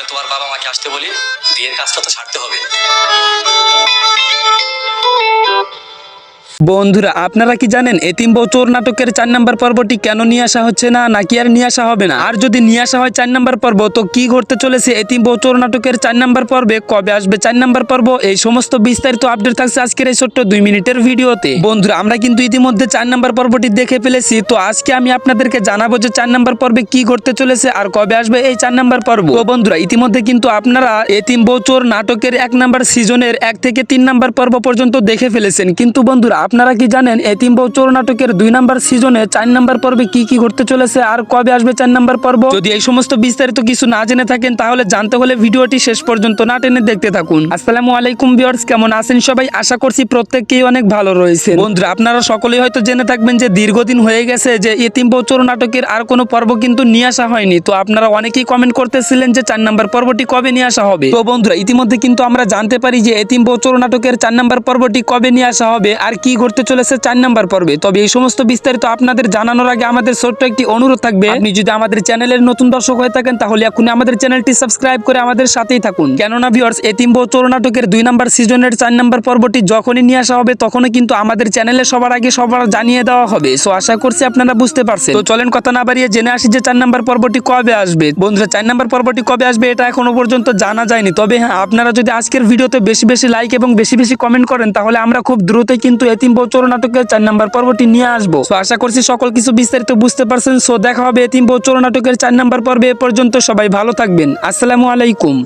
তাহলে তোমার বাবা মাকে আসতে বলি বিয়ের কাজটা তো ছাড়তে হবে। বন্ধুরা, আপনারা কি জানেন এতিম বউ চোর নাটকের চার নাম্বার পর্বটি কেন নিয়ে আসা হচ্ছে না? নাকি আর নিয়ে আসা হবে না? আর যদি নিয়ে আসা হয় চার নাম্বার পর্ব, তো কি ঘটতে চলেছে এতিম বউ চোর নাটকের চার নাম্বার পর্বে? কবে আসবে চার নাম্বার পর্ব? এই সমস্ত বিস্তারিত আপডেট থাকছে আজকের এই ছোট্ট দুই মিনিটের ভিডিওতে। বন্ধুরা, আমরা কিন্তু ইতিমধ্যে চার নাম্বার পর্বটি দেখে ফেলেছি। তো আজকে আমি আপনাদেরকে জানাব যে চার নাম্বার পর্বে কি ঘটতে চলেছে আর কবে আসবে এই চার নাম্বার পর্ব। তো বন্ধুরা, ইতিমধ্যে কিন্তু আপনারা এতিম বউ চোর নাটকের এক নাম্বার সিজনের এক থেকে তিন নাম্বার পর্ব পর্যন্ত দেখে ফেলেছেন। কিন্তু বন্ধুরা আপনারা কি জানেন এতিম বউ চোর নাটকের দুই নাম্বার সিজনে চার নাম্বার পর্বে কি কি ঘটতে চলেছে? আর কবে আসবে চার নাম্বার পর্ব? যদি এই সমস্ত বিস্তারিত কিছু না জেনে থাকেন, তাহলে জানতে হলে ভিডিওটি শেষ পর্যন্ত না টেনে দেখতে থাকুন। আসসালামু আলাইকুম ভিউয়ার্স, কেমন আছেন সবাই? আশা করছি প্রত্যেককেই অনেক ভালো রয়েছে বন্ধুরা, আপনারা সকলেই হয়তো জেনে থাকবেন যে দীর্ঘদিন হয়ে গেছে যে এতিম বউ চোর নাটকের আর কোনো পর্ব কিন্তু নিয়ে আসা হয়নি। তো আপনারা অনেকেই কমেন্ট করতেছিলেন যে চার নাম্বার পর্বটি কবে নিয়ে আসা হবে? তো বন্ধুরা, ইতিমধ্যে কিন্তু আমরা জানতে পারি যে এতিম বউ চোর নাটকের চার নাম্বার পর্বটি কবে নিয়ে আসা হবে আর কি ঘটতে চলেছে চার নাম্বার পর্বে। তবে এই সমস্ত বিস্তারিত আপনাদের জানানোর আগে আমাদের ছোট্ট একটি অনুরোধ থাকবে। আপনি যদি আমাদের চ্যানেলের নতুন দর্শক হয়ে থাকেন, তাহলে এখনই আমাদের চ্যানেলটি সাবস্ক্রাইব করে আমাদের সাথেই থাকুন। কেননা ভিউয়ার্স এতিম বউ চোর নাটকের দুই নাম্বার সিজনের চার নাম্বার পর্বটি যখনই নিয়ে আসা হবে, তখনই কিন্তু আমাদের চ্যানেলে সবার আগে সবার জানিয়ে দেওয়া হবে। সো আশা করছি আপনারা বুঝতে পারছেন। তো চলেন কথা না বাড়িয়ে জেনে আসি যে চার নাম্বার পর্বটি কবে আসবে। বন্ধুরা, চার নাম্বার পর্বটি কবে আসবে এটা এখনও পর্যন্ত জানা যায়নি। তবে হ্যাঁ আপনারা যদি আজকের ভিডিওতে বেশি বেশি লাইক এবং বেশি বেশি কমেন্ট করেন, তাহলে আমরা খুব দ্রুতই কিন্তু এতিম বউ চোর নাটকের চার নাম্বার পর্বটি নিয়ে আসব। আশা করছি সকল কিছু বিস্তারিত বুঝতে পারছেন। সো দেখা হবে এতিম বউ চোর নাটকের চার নাম্বার পর্বে। এ পর্যন্ত সবাই ভালো থাকবেন। আসসালামু আলাইকুম।